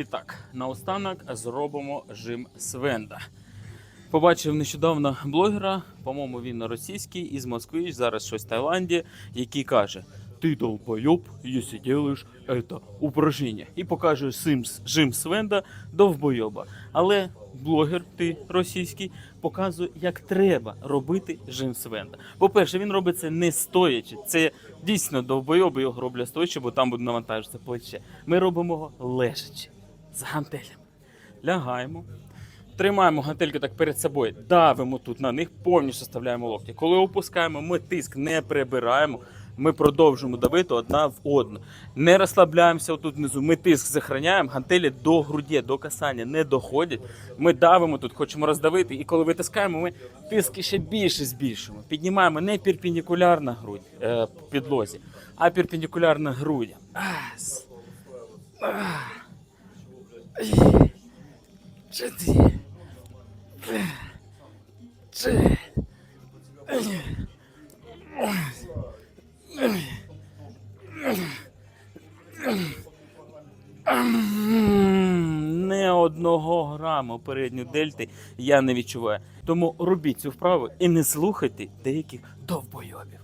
І так, наостанок зробимо жим Свенда. Побачив нещодавно блогера, по-моєму, він російський із Москви, зараз щось в Таїланді, який каже: Ти долбойоб, якщо робиш це упражнення. І покаже жим Свенда довбойоба. Але блогер, ти російський, показує, як треба робити жим Свенда. По-перше, він робить це не стоячи. Це дійсно довбойоби його роблять стоячи, бо там буде навантажитися плече. Ми робимо його лежачи з гантелями. Лягаємо. Тримаємо гантельки так перед собою, давимо тут на них, повністю вставляємо локті. Коли опускаємо, ми тиск не прибираємо. Ми продовжуємо давити одна в одну. Не розслабляємося отут внизу. Ми тиск захороняємо, гантелі до груді, до касання не доходять. Ми давимо тут, хочемо роздавити. І коли витискаємо, ми тиск ще більше збільшуємо. Піднімаємо не перпендикулярно грудь е, підлозі, а перпендикулярно грудям. Раз. Чотири. Чотири. Не одного граму передньої дельти я не відчуваю. Тому робіть цю вправу і не слухайте деяких довбойобів.